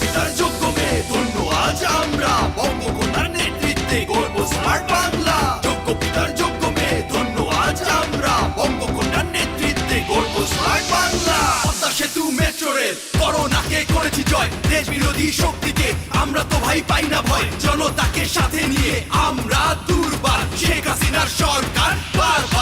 পিতার যোগ্য মেয়ে, ধন্য আজ আমরা। বঙ্গকন্যার নেতৃত্বে গর্ব স্মার্ট বাংলা। যোগ্য পিতার যোগ্য মেয়ে, ধন্য আজ আমরা। বঙ্গকন্যার নেতৃত্বে গর্ব স্মার্ট বাংলা। পদ্মা সেতু মেট্রো রেল করোনাকে করেছি জয়। দেশ বিরোধী শক্তিকে আমরা তো ভাই পাই না ভয়। জনতাকে সাথে নিয়ে আমরা দুর্বার। শেখ হাসিনার সরকার বারবার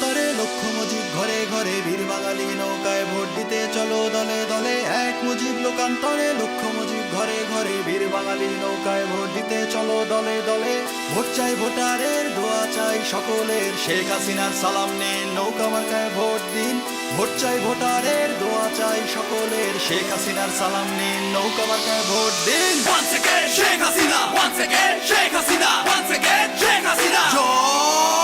লোকান্তরে লক্ষ মুজিব ঘরে ঘরে বীর বাঙালি নৌকায় ভোট দিতে চলো দলে দলে এক মুজিব লোকান্তরে লক্ষ মুজিব ঘরে ঘরে বীর বাঙালি নৌকায় ভোট দিতে চলো দলে দলে ভোট চাই ভোটারের দোয়া চাই সকলের শেখ হাসিনার সালাম নিন নৌকা মার্কায় ভোট দিন ভোট চাই ভোটারের দোয়া চাই সকলের শেখ হাসিনার সালাম নিন নৌকা মার্কায় ভোট দিন Once again, Sheikh Hasina. Once again, Sheikh Hasina. Once again, Sheikh Hasina. জয়